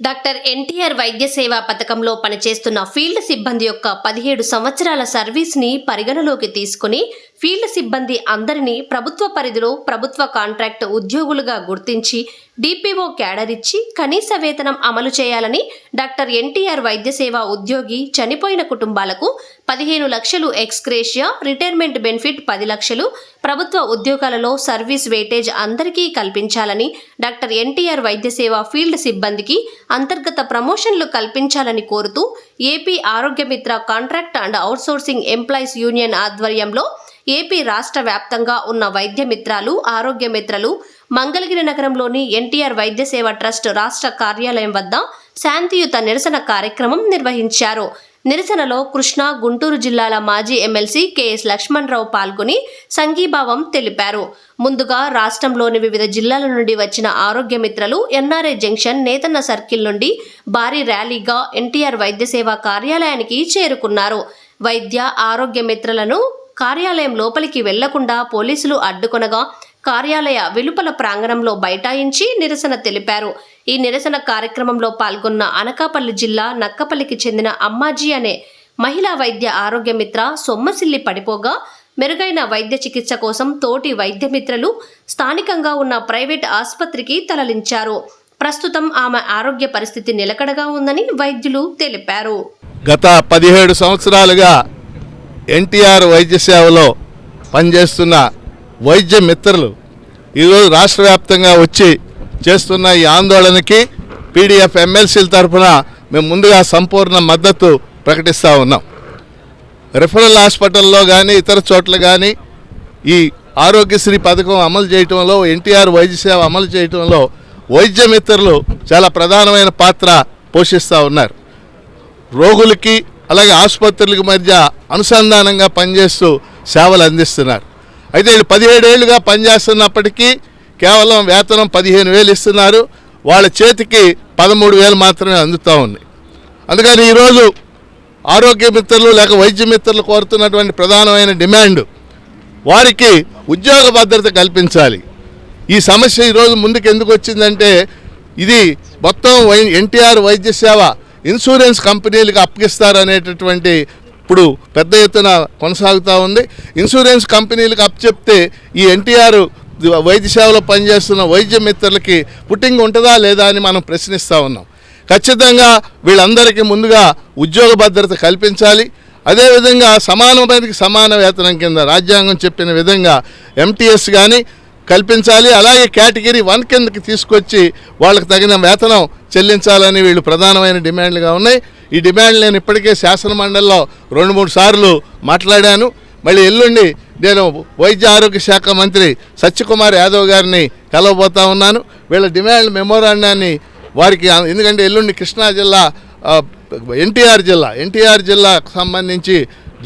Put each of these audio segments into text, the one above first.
Doctor NTR వైద్య సేవా పథకంలో పనిచేస్తున్న ఫీల్డ్ సిబ్బంది యొక్క పదిహేడు సంవత్సరాల సర్వీస్ని పరిగణలోకి తీసుకుని ఫీల్డ్ సిబ్బంది అందరినీ ప్రభుత్వ పరిధిలో ప్రభుత్వ కాంట్రాక్ట్ ఉద్యోగులుగా గుర్తించి డిపిఓ క్యాడర్ ఇచ్చి కనీస వేతనం అమలు చేయాలని డాక్టర్ ఎన్టీఆర్ వైద్య సేవా ఉద్యోగి చనిపోయిన కుటుంబాలకు పదిహేను లక్షలు ఎక్స్గ్రేషియా రిటైర్మెంట్ బెనిఫిట్ పది లక్షలు ప్రభుత్వ ఉద్యోగాలలో సర్వీస్ వెయిటేజ్ అందరికీ కల్పించాలని డాక్టర్ ఎన్టీఆర్ వైద్య సేవ ఫీల్డ్ సిబ్బందికి అంతర్గత ప్రమోషన్లు కల్పించాలని కోరుతూ AP Arogya Mitra contract and outsourcing employees union ఆధ్వర్యంలో ఏపీ రాష్ట్ర వ్యాప్తంగా ఉన్న వైద్య మిత్రాలు ఆరోగ్య మిత్రలు మంగళగిరి నగరంలోని ఎన్టీఆర్ వైద్య సేవ ట్రస్ట్ రాష్ట్ర కార్యాలయం వద్ద శాంతియుత నిరసన కార్యక్రమం నిర్వహించారు. నిరసనలో కృష్ణా గుంటూరు జిల్లాల మాజీ ఎమ్మెల్సీ కెఎస్ లక్ష్మణరావు పాల్గొని సంఘీభావం తెలిపారు. ముందుగా రాష్ట్రంలోని వివిధ జిల్లాల నుండి వచ్చిన ఆరోగ్య మిత్రలు ఎన్ఆర్ఐ జంక్షన్ నేతన్న సర్కిల్ నుండి భారీ ర్యాలీగా ఎన్టీఆర్ వైద్య సేవ కార్యాలయానికి చేరుకున్నారు. వైద్య ఆరోగ్య మిత్రలను కార్యాలయం లోపలికి వెళ్ళకుండా పోలీసులు అడ్డుకొనగా కార్యాలయ వెలుపల ప్రాంగణంలో బైఠాయించి నిరసన తెలిపారు. ఈ నిరసన కార్యక్రమంలో పాల్గొన్న అనకాపల్లి జిల్లా నక్కపల్లికి చెందిన అమ్మాజీ అనే మహిళా వైద్య ఆరోగ్య మిత్ర సొమ్మసిల్లి పడిపోగా మెరుగైన వైద్య చికిత్స కోసం తోటి వైద్య మిత్రలు స్థానికంగా ఉన్న ప్రైవేట్ ఆసుపత్రికి తరలించారు. ప్రస్తుతం ఆమె ఆరోగ్య పరిస్థితి నిలకడగా ఉందని వైద్యులు తెలిపారు. గత పదిహేడు సంవత్సరాలుగా ఎన్టీఆర్ వైద్య సేవలో పనిచేస్తున్న వైద్య మిత్రులు ఈరోజు రాష్ట్ర వ్యాప్తంగా వచ్చి చేస్తున్న ఈ ఆందోళనకి పీడిఎఫ్ ఎమ్మెల్సీల తరఫున మేము ముందుగా సంపూర్ణ మద్దతు ప్రకటిస్తూ ఉన్నాం. రిఫరల్ హాస్పిటల్లో కానీ ఇతర చోట్ల కానీ ఈ ఆరోగ్యశ్రీ పథకం అమలు చేయటంలో ఎన్టీఆర్ వైద్య సేవ అమలు చేయటంలో వైద్య మిత్రులు చాలా ప్రధానమైన పాత్ర పోషిస్తూ ఉన్నారు. రోగులకి అలాగే ఆసుపత్రులకి మధ్య అనుసంధానంగా పనిచేస్తూ సేవలు అందిస్తున్నారు. అయితే వీళ్ళు పదిహేడేళ్ళుగా పనిచేస్తున్నప్పటికీ కేవలం వేతనం పదిహేను వేలు ఇస్తున్నారు. వాళ్ళ చేతికి పదమూడు వేలు మాత్రమే అందుతూ ఉంది. అందుకని ఈరోజు ఆరోగ్య మిత్రులు లేక వైద్య మిత్రులు కోరుతున్నటువంటి ప్రధానమైన డిమాండ్ వారికి ఉద్యోగ భద్రత కల్పించాలి. ఈ సమస్య ఈరోజు ముందుకు ఎందుకు వచ్చిందంటే ఇది మొత్తం వై ఎన్టీఆర్ వైద్య సేవ ఇన్సూరెన్స్ కంపెనీలకు అప్పగిస్తారనేటటువంటి ఇప్పుడు పెద్ద ఎత్తున కొనసాగుతూ ఉంది. ఇన్సూరెన్స్ కంపెనీలకు అప్పచెప్తే ఈ ఎన్టీఆర్ వైద్య సేవలో పనిచేస్తున్న వైద్య మిత్రులకి పుట్టింగ్ ఉంటుందా లేదా అని మనం ప్రశ్నిస్తూ ఉన్నాం. ఖచ్చితంగా వీళ్ళందరికీ ముందుగా ఉద్యోగ భద్రత కల్పించాలి. అదేవిధంగా సమానమైనకి సమాన వేతనం కింద రాజ్యాంగం చెప్పిన విధంగా ఎంటీఎస్ కానీ కల్పించాలి. అలాగే కేటగిరీ వన్ కిందకి తీసుకొచ్చి వాళ్ళకి తగిన వేతనం చెల్లించాలని వీళ్ళు ప్రధానమైన డిమాండ్లుగా ఉన్నాయి. ఈ డిమాండ్ నేను ఇప్పటికే శాసన మండలిలో రెండు మూడు సార్లు మాట్లాడాను. మళ్ళీ ఎల్లుండి నేను వైద్య ఆరోగ్య శాఖ మంత్రి సత్యకుమార్ యాదవ్ గారిని కలవబోతా ఉన్నాను. వీళ్ళ డిమాండ్ మెమోరాండాన్ని వారికి ఎందుకంటే ఎల్లుండి కృష్ణా జిల్లా ఎన్టీఆర్ జిల్లా ఎన్టీఆర్ జిల్లాకు సంబంధించి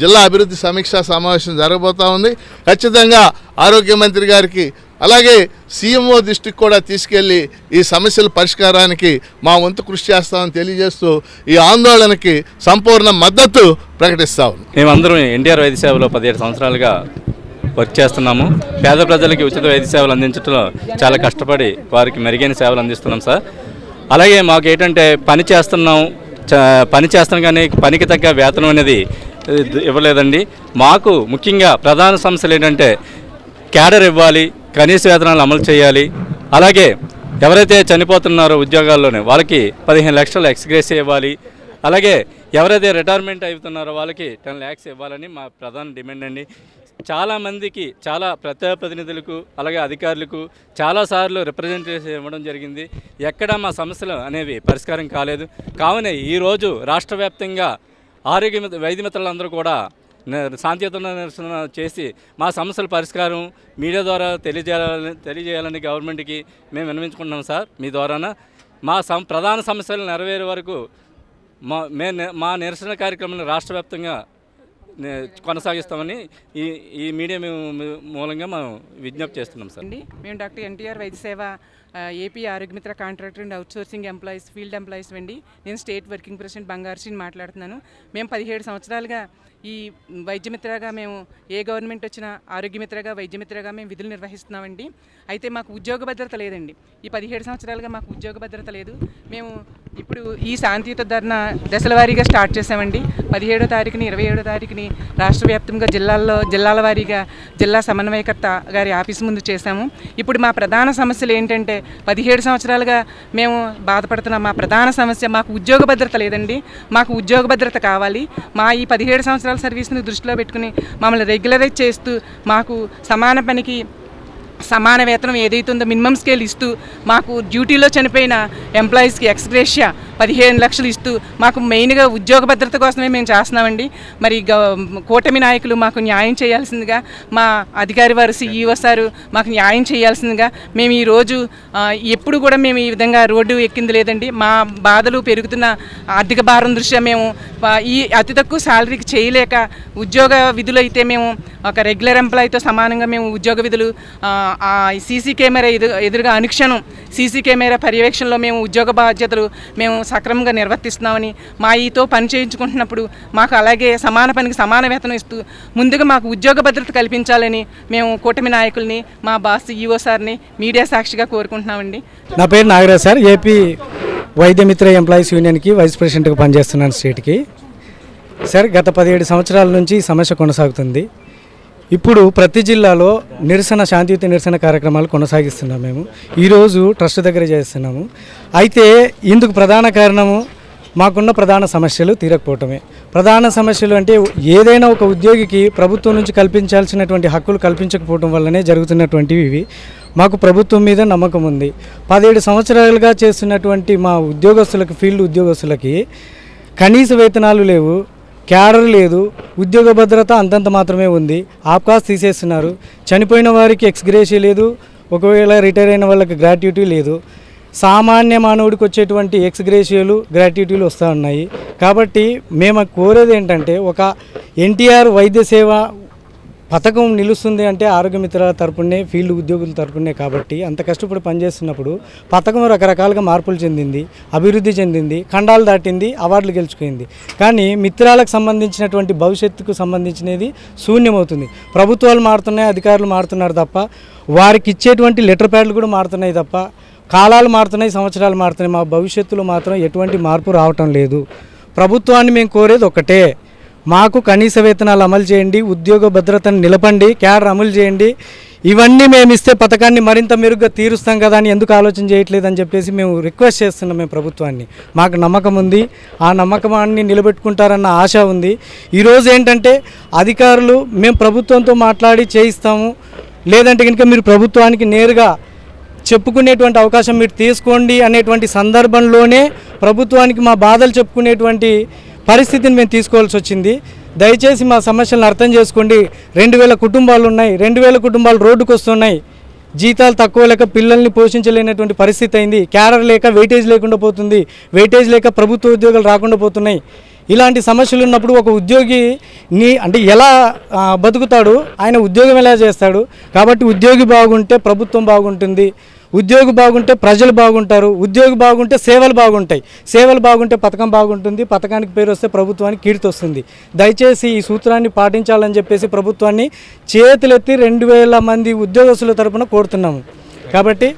జిల్లా అభివృద్ధి సమీక్షా సమావేశం జరగబోతా ఉంది. ఖచ్చితంగా ఆరోగ్య మంత్రి గారికి అలాగే సీఎంఓ దృష్టికి కూడా తీసుకెళ్ళి ఈ సమస్యల పరిష్కారానికి మా వంతు కృషి చేస్తామని తెలియజేస్తూ ఈ ఆందోళనకి సంపూర్ణ మద్దతు ప్రకటిస్తా ఉన్నాం. మేమందరం ఎన్టీఆర్ వైద్య సేవలో పదిహేడు సంవత్సరాలుగా వర్క్ చేస్తున్నాము. పేద ప్రజలకి ఉచిత వైద్య సేవలు అందించడంలో చాలా కష్టపడి వారికి మెరుగైన సేవలు అందిస్తున్నాం సార్. అలాగే మాకు ఏంటంటే పని చేస్తున్నాం పని చేస్తున్నాం కానీ పనికి తగ్గ వేతనం అనేది ఇవ్వలేదండి. మాకు ముఖ్యంగా ప్రధాన సమస్యలు ఏంటంటే క్యాడర్ ఇవ్వాలి కనీస వేతనాలు అమలు చేయాలి. అలాగే ఎవరైతే చనిపోతున్నారో ఉద్యోగాల్లోనే వాళ్ళకి పదిహేను లక్షలు ఎక్స్గ్రేస్ ఇవ్వాలి. అలాగే ఎవరైతే రిటైర్మెంట్ అవుతున్నారో వాళ్ళకి టెన్ ల్యాక్స్ ఇవ్వాలని మా ప్రధాన డిమాండ్ అండి. చాలామందికి చాలా ప్రజాప్రతినిధులకు అలాగే అధికారులకు చాలాసార్లు రిప్రజెంటేషన్ ఇవ్వడం జరిగింది. ఎక్కడ మా సమస్యలు అనేవి పరిష్కారం కాలేదు. కావున ఈరోజు రాష్ట్ర వ్యాప్తంగా ఆరోగ్య వైద్య మిత్రులందరూ కూడా న- నిరసన చేసి మా సమస్యల పరిష్కారం మీడియా ద్వారా తెలియజేయాలని తెలియజేయాలని గవర్నమెంట్కి మేము విన్నవించుకుంటున్నాం సార్. మీ ద్వారాన? మా సం ప్రధాన సమస్యలు నెరవేరే వరకు మా మే మా నిరసన కార్యక్రమాన్ని రాష్ట్ర వ్యాప్తంగా నే- కొనసాగిస్తామని ఈ ఈ మీడియా మేము మూలంగా మేము విజ్ఞప్తి చేస్తున్నాం సార్. అండి మేము doctor NTR Vaidya Seva AP Arogyamitra contractor and outsourcing employees field employees అండి నేను స్టేట్ వర్కింగ్ ప్రెసిడెంట్ బంగారుశ్రీని మాట్లాడుతున్నాను. మేము పదిహేడు సంవత్సరాలుగా ఈ వైద్యమిత్రగా మేము ఏ గవర్నమెంట్ వచ్చినా ఆరోగ్యమిత్రగా వైద్యమిత్రగా మేము విధులు నిర్వహిస్తున్నామండి. అయితే మాకు ఉద్యోగ భద్రత లేదండి. ఈ పదిహేడు సంవత్సరాలుగా మాకు ఉద్యోగ భద్రత లేదు. మేము ఇప్పుడు ఈ శాంతియుత ధర్నా దశల వారీగా స్టార్ట్ చేసామండి పదిహేడో తారీఖుని ఇరవై ఏడో తారీఖుని రాష్ట్ర వ్యాప్తంగా జిల్లాల్లో జిల్లాల వారీగా జిల్లా సమన్వయకర్త గారి ఆఫీస్ ముందు చేశాము. ఇప్పుడు మా ప్రధాన సమస్యలు ఏంటంటే పదిహేడు సంవత్సరాలుగా మేము బాధపడుతున్న. మా ప్రధాన సమస్య మాకు ఉద్యోగ భద్రత లేదండి. మాకు ఉద్యోగ భద్రత కావాలి. మా ఈ పదిహేడు సంవత్సరాల సర్వీస్ని దృష్టిలో పెట్టుకుని మమ్మల్ని రెగ్యులరైజ్ చేస్తూ మాకు సమాన పనికి సమాన వేతనం ఏదైతే మినిమం స్కేల్ ఇస్తూ మాకు డ్యూటీలో చనిపోయిన ఎంప్లాయీస్కి ఎక్స్గ్రేషియా పదిహేను లక్షలు ఇస్తూ మాకు మెయిన్గా ఉద్యోగ భద్రత కోసమే మేము చేస్తున్నామండి. మరి కూటమి నాయకులు మాకు న్యాయం చేయాల్సిందిగా మా అధికారి వారు సిఈఓ సారు మాకు న్యాయం చేయాల్సిందిగా మేము ఈరోజు ఎప్పుడు కూడా మేము ఈ విధంగా రోడ్డు ఎక్కింది లేదండి. మా బాధలు పెరుగుతున్న ఆర్థిక భారం దృష్ట్యా మేము ఈ అతి తక్కువ శాలరీకి చేయలేక ఉద్యోగ విధులు అయితే మేము ఒక రెగ్యులర్ ఎంప్లాయీతో సమానంగా మేము ఉద్యోగ విధులు ఆ సీసీ కెమెరా ఎదురు ఎదురుగా అనుక్షణం సీసీ కెమెరా పర్యవేక్షణలో మేము ఉద్యోగ బాధ్యతలు మేము సక్రమంగా నిర్వర్తిస్తున్నామని మా ఈతో పని చేయించుకుంటున్నప్పుడు మాకు అలాగే సమాన పనికి సమాన వేతనం ఇస్తూ ముందుగా మాకు ఉద్యోగ భద్రత కల్పించాలని మేము కూటమి నాయకుల్ని మా బాస్ ఈఓ సార్ని మీడియా సాక్షిగా కోరుకుంటున్నామండి. నా పేరు నాగరాజ్ సార్. ఏపీ వైద్య మిత్ర ఎంప్లాయీస్ యూనియన్కి వైస్ ప్రెసిడెంట్గా పనిచేస్తున్నాను స్టేట్కి. సార్ గత పదిహేడు సంవత్సరాల నుంచి ఈ సమస్య కొనసాగుతుంది. ఇప్పుడు ప్రతి జిల్లాలో నిరసన శాంతియుత నిరసన కార్యక్రమాలు కొనసాగిస్తున్నాం మేము. ఈరోజు ట్రస్ట్ దగ్గర చేస్తున్నాము. అయితే ఇందుకు ప్రధాన కారణము మాకున్న ప్రధాన సమస్యలు తీరకపోవటమే. ప్రధాన సమస్యలు అంటే ఏదైనా ఒక ఉద్యోగికి ప్రభుత్వం నుంచి కల్పించాల్సినటువంటి హక్కులు కల్పించకపోవడం వల్లనే జరుగుతున్నటువంటివి ఇవి. మాకు ప్రభుత్వం మీద నమ్మకం ఉంది. పదిహేడు సంవత్సరాలుగా చేస్తున్నటువంటి మా ఉద్యోగస్తులకు ఫీల్డ్ ఉద్యోగస్తులకి కనీస వేతనాలు లేవు. క్యాడర్ లేదు ఉద్యోగ భద్రత అంతంత మాత్రమే ఉంది. ఆప్కాస్ తీసేస్తున్నారు. చనిపోయిన వారికి ఎక్స్గ్రేషియా లేదు ఒకవేళ రిటైర్ అయిన వాళ్ళకి గ్రాట్యుటీ లేదు. సామాన్య మానవుడికి వచ్చేటువంటి ఎక్స్గ్రేషియోలు గ్రాట్యుటీలు వస్తూ ఉన్నాయి. కాబట్టి మేము కోరేది ఏంటంటే ఒక ఎన్టీఆర్ వైద్య సేవ పథకం నిలుస్తుంది అంటే ఆరోగ్యమిత్రాల తరపునే ఫీల్డ్ ఉద్యోగుల తరపునే కాబట్టి అంత కష్టపడి పనిచేస్తున్నప్పుడు పథకం రకరకాలుగా మార్పులు చెందింది అభివృద్ధి చెందింది ఖండాలు దాటింది అవార్డులు గెలుచుకుంది. కానీ మిత్రాలకు సంబంధించినటువంటి భవిష్యత్తుకు సంబంధించినది శూన్యమవుతుంది. ప్రభుత్వాలు మారుతున్నాయి అధికారులు మారుతున్నారు తప్ప వారికి ఇచ్చేటువంటి లెటర్ ప్యాడ్లు కూడా మారుతున్నాయి తప్ప కాలాలు మారుతున్నాయి సంవత్సరాలు మారుతున్నాయి. మా భవిష్యత్తులో మాత్రం ఎటువంటి మార్పు రావటం లేదు. ప్రభుత్వాన్ని మేము కోరేది ఒకటే మాకు కనీస వేతనాలు అమలు చేయండి ఉద్యోగ భద్రతను నిలపండి క్యాడర్ అమలు చేయండి. ఇవన్నీ మేము ఇస్తే పథకాన్ని మరింత మెరుగ్గా తీరుస్తాం కదా అని ఎందుకు ఆలోచన చేయట్లేదు అని చెప్పేసి మేము రిక్వెస్ట్ చేస్తున్నాం మేము ప్రభుత్వాన్ని. మాకు నమ్మకం ఉంది. ఆ నమ్మకాన్ని నిలబెట్టుకుంటారన్న ఆశ ఉంది. ఈరోజు ఏంటంటే అధికారులు మేము ప్రభుత్వంతో మాట్లాడి చేయిస్తాము. లేదంటే కనుక మీరు ప్రభుత్వానికి నేరుగా చెప్పుకునేటువంటి అవకాశం మీరు తీసుకోండి అనేటువంటి సందర్భంలోనే ప్రభుత్వానికి మా బాధలు చెప్పుకునేటువంటి పరిస్థితిని మేము తీసుకోవాల్సి వచ్చింది. దయచేసి మా సమస్యలను అర్థం చేసుకోండి. రెండు వేల కుటుంబాలు ఉన్నాయి. రెండు వేల కుటుంబాలు రోడ్డుకు వస్తున్నాయి. జీతాలు తక్కువ లేక పిల్లల్ని పోషించలేనటువంటి పరిస్థితి అయింది. క్యాడర్ లేక వెయిటేజ్ లేకుండా పోతుంది. వెయిటేజ్ లేక ప్రభుత్వ ఉద్యోగాలు రాకుండా పోతున్నాయి. ఇలాంటి సమస్యలు ఉన్నప్పుడు ఒక ఉద్యోగి నీ అంటే ఎలా బతుకుతాడు ఆయన ఉద్యోగం ఎలా చేస్తాడు? కాబట్టి ఉద్యోగి బాగుంటే ప్రభుత్వం బాగుంటుంది ఉద్యోగి బాగుంటే ప్రజలు బాగుంటారు ఉద్యోగి బాగుంటే సేవలు బాగుంటాయి. సేవలు బాగుంటే పథకం బాగుంటుంది పథకానికి పేరు వస్తే ప్రభుత్వానికి కీర్తి వస్తుంది. దయచేసి ఈ సూత్రాన్ని పాటించాలని చెప్పేసి ప్రభుత్వాన్ని చేతులెత్తి రెండు వేల మంది ఉద్యోగస్తుల తరపున కోరుతున్నాము. కాబట్టి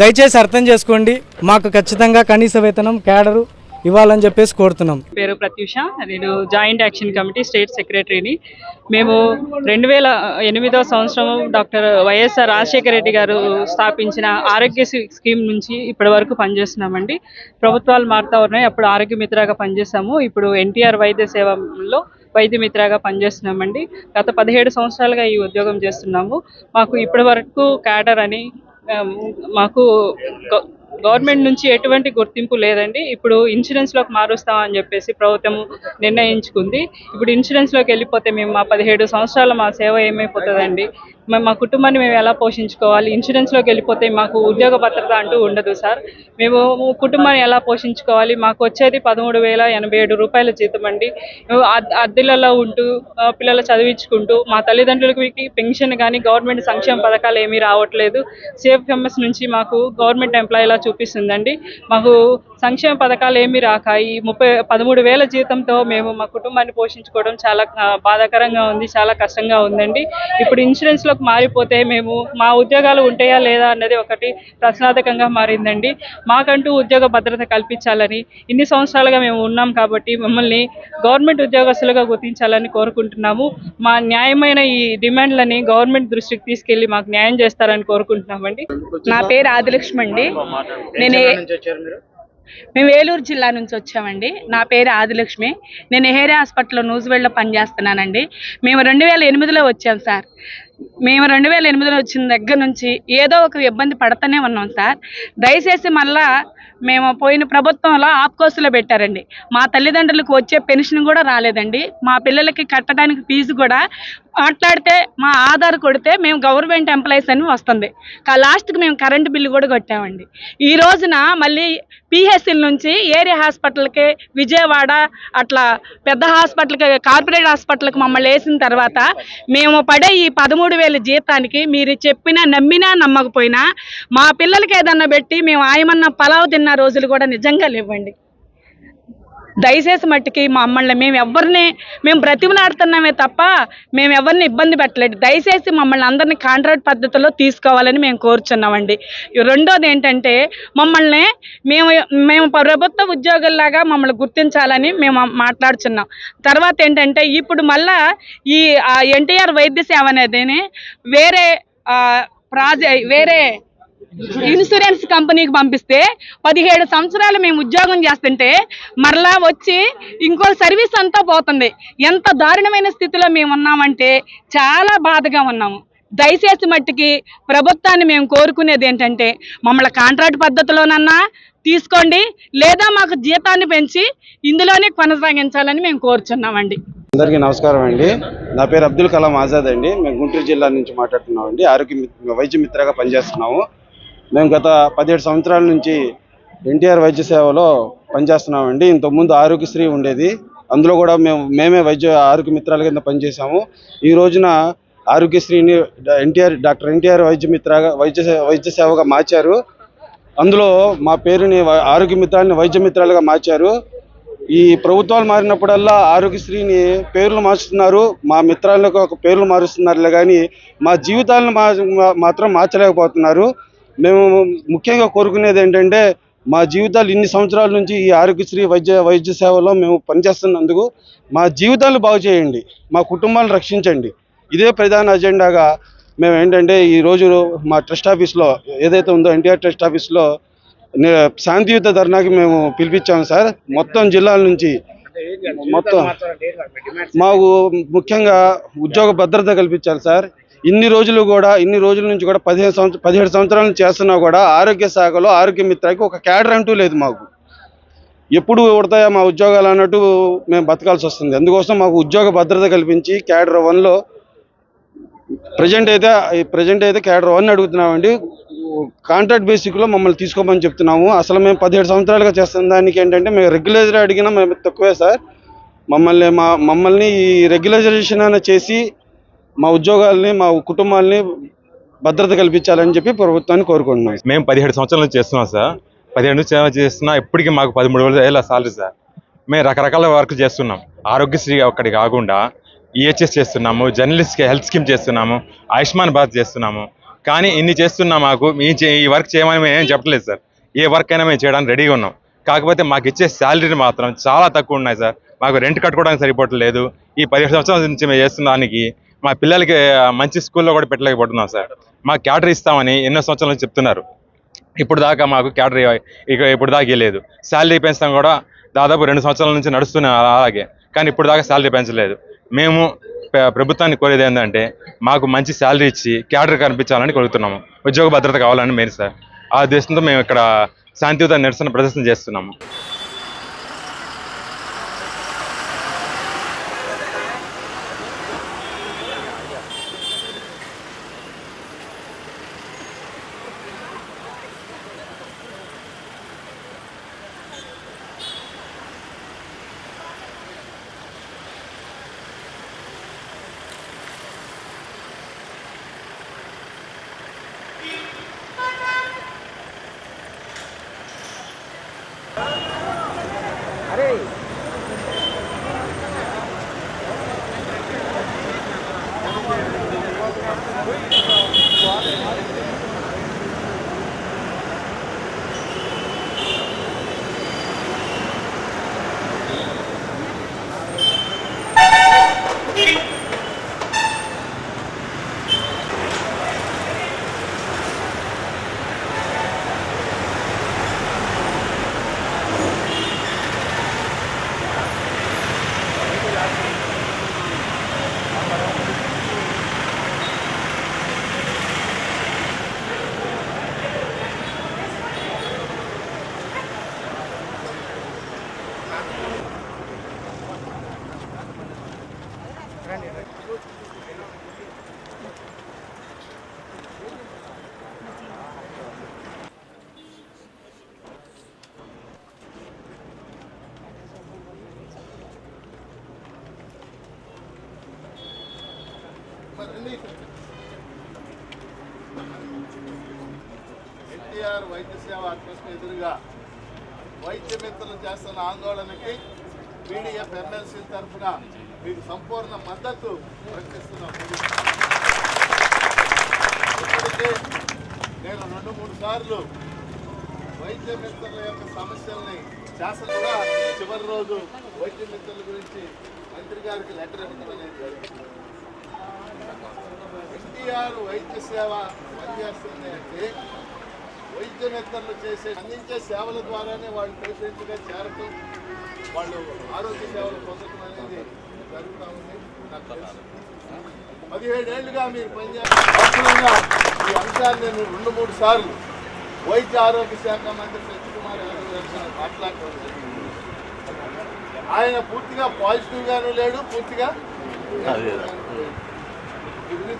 దయచేసి అర్థం చేసుకోండి మాకు ఖచ్చితంగా కనీస వేతనం క్యాడరు ఇవ్వాలని చెప్పేసి కోరుతున్నాం. పేరు ప్రత్యూష. నేను జాయింట్ యాక్షన్ కమిటీ స్టేట్ సెక్రటరీని. మేము రెండు వేల ఎనిమిదో సంవత్సరం డాక్టర్ వైఎస్ఆర్ రాజశేఖర రెడ్డి గారు స్థాపించిన ఆరోగ్య స్కీమ్ నుంచి ఇప్పటి వరకు పనిచేస్తున్నామండి. ప్రభుత్వాలు మారుతా ఉన్నాయి. అప్పుడు ఆరోగ్య మిత్రగా పనిచేసాము ఇప్పుడు ఎన్టీఆర్ వైద్య సేవలో వైద్య మిత్రగా పనిచేస్తున్నామండి. గత పదిహేడు సంవత్సరాలుగా ఈ ఉద్యోగం చేస్తున్నాము. మాకు ఇప్పటి వరకు క్యాడర్ అని మాకు గవర్నమెంట్ నుంచి ఎటువంటి గుర్తింపు లేదండి. ఇప్పుడు ఇన్సూరెన్స్లోకి మారుస్తామని చెప్పేసి ప్రభుత్వం నిర్ణయించుకుంది. ఇప్పుడు ఇన్సూరెన్స్లోకి వెళ్ళిపోతే మేము మా పదిహేడు సంవత్సరాల మా సేవ ఏమైపోతుందండి? మేము మా కుటుంబాన్ని మేము ఎలా పోషించుకోవాలి? ఇన్సూరెన్స్లోకి వెళ్ళిపోతే మాకు ఉద్యోగ భద్రత అంటూ ఉండదు సార్. మేము కుటుంబాన్ని ఎలా పోషించుకోవాలి? మాకు వచ్చేది పదమూడు వేల ఎనభై ఏడు రూపాయల జీతం అండి. అద్దెలలో ఉంటూ పిల్లలు చదివించుకుంటూ మా తల్లిదండ్రులకి పెన్షన్ కానీ గవర్నమెంట్ సంక్షేమ పథకాలు ఏమీ రావట్లేదు. సేఫ్ ఎంఎస్ నుంచి మాకు గవర్నమెంట్ ఎంప్లాయీలా చూపిస్తుందండి. మాకు సంక్షేమ పథకాలు ఏమీ రాక ఈ ముప్పై పదమూడు వేల జీతంతో మేము మా కుటుంబాన్ని పోషించుకోవడం చాలా బాధాకరంగా ఉంది చాలా కష్టంగా ఉందండి. ఇప్పుడు ఇన్సూరెన్స్లోకి మారిపోతే మేము మా ఉద్యోగాలు ఉంటాయా లేదా అన్నది ఒకటి ప్రశ్నార్థకంగా మారిందండి. మాకంటూ ఉద్యోగ భద్రత కల్పించాలని ఇన్ని సంవత్సరాలుగా మేము ఉన్నాం కాబట్టి మమ్మల్ని గవర్నమెంట్ ఉద్యోగస్తులుగా గుర్తించాలని కోరుకుంటున్నాము. మా న్యాయమైన ఈ డిమాండ్లని గవర్నమెంట్ దృష్టికి తీసుకెళ్ళి మాకు న్యాయం చేస్తారని కోరుకుంటున్నామండి. నా పేరు ఆదిలక్ష్మి అండి. నేను మేము ఏలూరు జిల్లా నుంచి వచ్చామండి. నా పేరు ఆదిలక్ష్మి. నేను ఎహేరే హాస్పిటల్లో నూజివేడ్లో పనిచేస్తున్నానండి. మేము రెండు వేల ఎనిమిదిలో వచ్చాం సార్. మేము రెండు వేల ఎనిమిదిలో వచ్చిన దగ్గర నుంచి ఏదో ఒక ఇబ్బంది పడుతూనే ఉన్నాం సార్. దయచేసి మళ్ళా మేము పోయిన ప్రభుత్వంలో ఆప్కోసులో పెట్టారండి. మా తల్లిదండ్రులకు వచ్చే పెన్షన్ కూడా రాలేదండి. మా పిల్లలకి కట్టడానికి ఫీజు కూడా మాట్లాడితే మా ఆధార్ కొడితే మేము గవర్నమెంట్ ఎంప్లాయీస్ అని వస్తుంది. కా- లాస్ట్కి మేము కరెంటు బిల్లు కూడా కొట్టామండి. ఈ రోజున మళ్ళీ పిహెచ్సిల నుంచి ఏరియా హాస్పిటల్కి విజయవాడ అట్లా పెద్ద హాస్పిటల్కి కార్పొరేట్ హాస్పిటల్కి మమ్మల్ని వేసిన తర్వాత మేము పడే ఈ పదమూడు వేల జీతానికి మీరు చెప్పినా నమ్మినా నమ్మకపోయినా మా పిల్లలకి ఏదన్నా పెట్టి మేము ఆయమన్న పలావ్ తిన్న రోజులు కూడా నిజంగా లేవండి. దయచేసి మట్టికి మమ్మల్ని మేము ఎవరిని మేము బ్రతిమలాడుతున్నామే తప్ప మేము ఎవరిని ఇబ్బంది పెట్టలేదు. దయచేసి మమ్మల్ని అందరినీ కాంట్రాక్ట్ పద్ధతిలో తీసుకోవాలని మేము కోరుచున్నామండి. రెండోది ఏంటంటే మమ్మల్ని మేము మేము ప్రభుత్వ ఉద్యోగుల్లాగా మమ్మల్ని గుర్తించాలని మేము మాట్లాడుచున్నాం. తర్వాత ఏంటంటే ఇప్పుడు మళ్ళా ఈ ఎన్టీఆర్ వైద్య సేవ అనేది వేరే ప్రాజెక్ట్ వేరే ఇన్సూరెన్స్ కంపెనీకి పంపిస్తే పదిహేడు సంవత్సరాలు మేము ఉద్యోగం చేస్తుంటే మరలా వచ్చి ఇంకో సర్వీస్ అంతా పోతుంది. ఎంత దారుణమైన స్థితిలో మేము ఉన్నామంటే చాలా బాధగా ఉన్నాము. దయచేసి మట్టికి ప్రభుత్వాన్ని మేము కోరుకునేది ఏంటంటే మమ్మల్ని కాంట్రాక్ట్ పద్ధతిలోనన్నా తీసుకోండి లేదా మాకు జీతాన్ని పెంచి ఇందులోనే కొనసాగించాలని మేము కోరుచున్నామండి. అందరికీ నమస్కారం అండి. నా పేరు అబ్దుల్ కలాం ఆజాద్ అండి. మేము గుంటూరు జిల్లా నుంచి మాట్లాడుతున్నాం అండి ఆరోగ్య వైద్య మిత్రగా పనిచేస్తున్నాము. మేము గత పదిహేడు సంవత్సరాల నుంచి ఎన్టీఆర్ వైద్య సేవలో పనిచేస్తున్నామండి. ఇంతకుముందు ఆరోగ్యశ్రీ ఉండేది. అందులో కూడా మేము మేమే వైద్య ఆరోగ్య మిత్రాల కింద పనిచేసాము ఈ రోజున ఆరోగ్యశ్రీని ఎన్టీఆర్ డాక్టర్ ఎన్టీఆర్ వైద్య మిత్రగా వైద్య సే- వైద్య సేవగా మార్చారు. అందులో మా పేరుని ఆరోగ్య మిత్రాన్ని వైద్య మిత్రాలుగా మార్చారు. ఈ ప్రభుత్వాలు మారినప్పుడల్లా ఆరోగ్యశ్రీని పేర్లు మార్చుతున్నారు. మా మిత్రాలకు ఒక పేర్లు మారుస్తున్నారులే కానీ మా జీవితాలను మాత్రం మార్చలేకపోతున్నారు. మేము ముఖ్యంగా కోరుకునేది ఏంటంటే మా జీవితాలు ఇన్ని సంవత్సరాల నుంచి ఈ ఆరోగ్యశ్రీ వైద్య వైద్య సేవలో మేము పనిచేస్తున్నందుకు మా జీవితాలు బాగు చేయండి మా కుటుంబాలను రక్షించండి. ఇదే ప్రధాన అజెండాగా మేము ఏంటంటే ఈ రోజు మా ట్రస్ట్ ఆఫీస్లో ఏదైతే ఉందో ఎన్టీఆర్ ట్రస్ట్ ఆఫీస్లో నే- శాంతియుత ధర్నాకి మేము పిలిపించాము సార్. మొత్తం జిల్లాల నుంచి మొత్తం మాకు ముఖ్యంగా ఉద్యోగ భద్రత కల్పించాలి సార్. ఇన్ని రోజులు కూడా ఇన్ని రోజుల నుంచి కూడా పదిహేను సంవత్సరం పదిహేడు సంవత్సరాల నుంచి చేస్తున్నా కూడా ఆరోగ్య శాఖలో ఆరోగ్య మిత్రకి ఒక క్యాడర్ అంటూ లేదు మాకు. ఎప్పుడు ఉడతాయా మా ఉద్యోగాలు అన్నట్టు మేము బతకాల్సి వస్తుంది. అందుకోసం మాకు ఉద్యోగ భద్రత కల్పించి క్యాడర్ వన్లో ప్రజెంట్ అయితే ప్రజెంట్ అయితే క్యాడర్ వన్ అడుగుతున్నామండి. కాంట్రాక్ట్ బేసిక్లో మమ్మల్ని తీసుకోమని చెప్తున్నాము. అసలు మేము పదిహేడు సంవత్సరాలుగా చేస్తున్న దానికి ఏంటంటే మేము రెగ్యులైజర్ అడిగినా మేము తక్కువే సార్. మమ్మల్ని మా మమ్మల్ని ఈ రెగ్యులైజేషన్ అయినా చేసి మా ఉద్యోగాల్ని మా కుటుంబాల్ని భద్రత కల్పించాలని చెప్పి ప్రభుత్వాన్ని కోరుకుంటున్నాం. మేము పదిహేడు సంవత్సరాల నుంచి చేస్తున్నాం సార్. పదిహేడు నుంచి చేస్తున్నా ఇప్పటికీ మాకు పదమూడు వేల సాలరీ సార్. మేము రకరకాల వర్క్ చేస్తున్నాం. ఆరోగ్యశ్రీ ఒక్కటి కాకుండా ఈహెచ్ఎస్ చేస్తున్నాము జర్నలిస్ట్ హెల్త్ స్కీమ్ చేస్తున్నాము ఆయుష్మాన్ భారత్ చేస్తున్నాము. కానీ ఇన్ని చేస్తున్నా మాకు మీ చే- ఈ వర్క్ చేయమని మేము ఏం చెప్పలేదు సార్. ఏ వర్క్ అయినా మేము చేయడానికి రెడీగా ఉన్నాం. కాకపోతే మాకు ఇచ్చే శాలరీ మాత్రం చాలా తక్కువ ఉన్నాయి సార్. మాకు రెంట్ కట్టుకోవడానికి సరిపోవట్లేదు. ఈ పదిహేడు సంవత్సరాల నుంచి మేము చేస్తున్న దానికి మా పిల్లలకి మంచి స్కూల్లో కూడా పెట్టలేకపోతున్నాం సార్. మాకు క్యాటర్ ఇస్తామని ఎన్నో సంవత్సరాల నుంచి చెప్తున్నారు. ఇప్పుడు దాకా మాకు క్యాడర్ ఇక ఇప్పుడు దాకా లేదు శాలరీ పెంచడం కూడా దాదాపు రెండు సంవత్సరాల నుంచి నడుస్తున్నాం అలాగే. కానీ ఇప్పుడు దాకా శాలరీ పెంచలేదు. మేము ప్రభుత్వాన్ని కోరేది ఏంటంటే మాకు మంచి శాలరీ ఇచ్చి క్యాడర్ కనిపించాలని కోరుతున్నాము. ఉద్యోగ భద్రత కావాలని మెయిన్ సార్. ఆ ఉద్దేశంతో మేము ఇక్కడ శాంతియుత నిరసన ప్రదర్శన చేస్తున్నాము. আরে ఎన్టీఆర్ వైద్య సేవ ట్రస్ట్ ఎదురుగా వైద్య మిత్రులు చేస్తున్న ఆందోళనకి పీడిఎఫ్ ఎమ్మెల్సీ తరఫున మీకు సంపూర్ణ మద్దతు ప్రకటిస్తున్నాం. ఇప్పటికే నేను రెండు మూడు సార్లు వైద్య మిత్రుల యొక్క సమస్యల్ని శాసన కూడా చివరి రోజు వైద్య మిత్రుల గురించి మంత్రి గారికి లెటర్ ఇవ్వడం అనేది ఎన్టీఆర్ వైద్య సేవ పనిచేస్తుంది అంటే వైద్య మిత్రులు చేసే అందించే సేవల ద్వారానే వాళ్ళు పేషెంట్గా చేరటం వాళ్ళు ఆరోగ్య సేవలు పొందటం అనేది జరుగుతూ ఉంది నాకు తెలుసు. పదిహేడేళ్ళుగా మీరు పనిచేస్తున్న ఈ అంశాన్ని నేను రెండు మూడు సార్లు వైద్య ఆరోగ్య శాఖ మంత్రి సత్యకుమార్ యాదవ్ గారితో మాట్లాడటం జరిగింది. ఆయన పూర్తిగా పాజిటివ్గాను లేడు పూర్తిగా